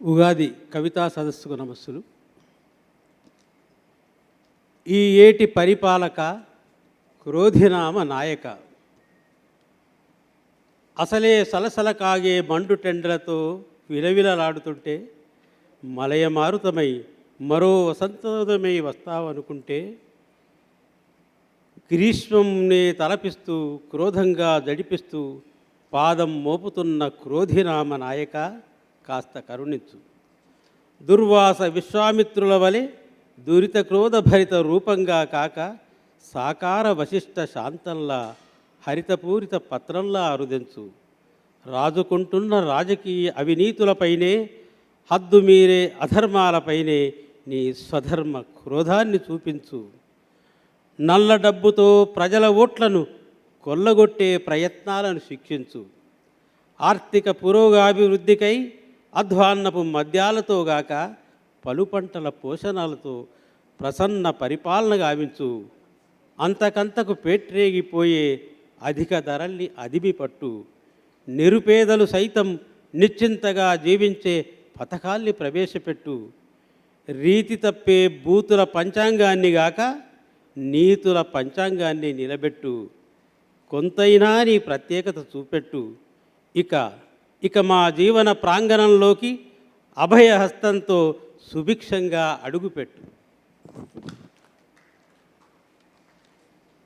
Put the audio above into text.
ఉగాది కవితా సదస్సుకు నమస్సులు. ఈ ఏటి పరిపాలక క్రోధినామ నాయక. అసలే సలసల కాగే మండు టెండలతో విలవిలలాడుతుంటే మలయమారుతమై మరో వసంతోదమై వస్తావనుకుంటే గ్రీష్మంనే తలపిస్తూ క్రోధంగా జడిపిస్తూ పాదం మోపుతున్న క్రోధినామ నాయక కాస్త కరుణించు. దుర్వాస విశ్వామిత్రుల వలె దురిత క్రోధభరిత రూపంగా కాక సాకార వశిష్ట శాంతంలా హరితపూరిత పత్రంలా అరుదెంచు. రాజుకుంటున్న రాజకీయ అవినీతులపైనే హద్దు మీరే అధర్మాలపైనే నీ స్వధర్మ క్రోధాన్ని చూపించు. నల్ల డబ్బుతో ప్రజల ఓట్లను కొల్లగొట్టే ప్రయత్నాలను శిక్షించు. ఆర్థిక పురోగాభివృద్ధికై అధ్వాన్నపు మద్యాలతో గాక పలు పంటల పోషణలతో ప్రసన్న పరిపాలన గావించు. అంతకంతకు పేట్రేగిపోయే అధిక ధరల్ని అదిమి పట్టు. నిరుపేదలు సైతం నిశ్చింతగా జీవించే పథకాల్ని ప్రవేశపెట్టు. రీతి తప్పే బూతుల పంచాంగాన్ని గాక నీతుల పంచాంగాన్ని నిలబెట్టు. కొంతైనా నీ ప్రత్యేకత చూపెట్టు. ఇక ఇక మా జీవన ప్రాంగణంలోకి అభయహస్తంతో సుభిక్షంగా అడుగుపెట్టు.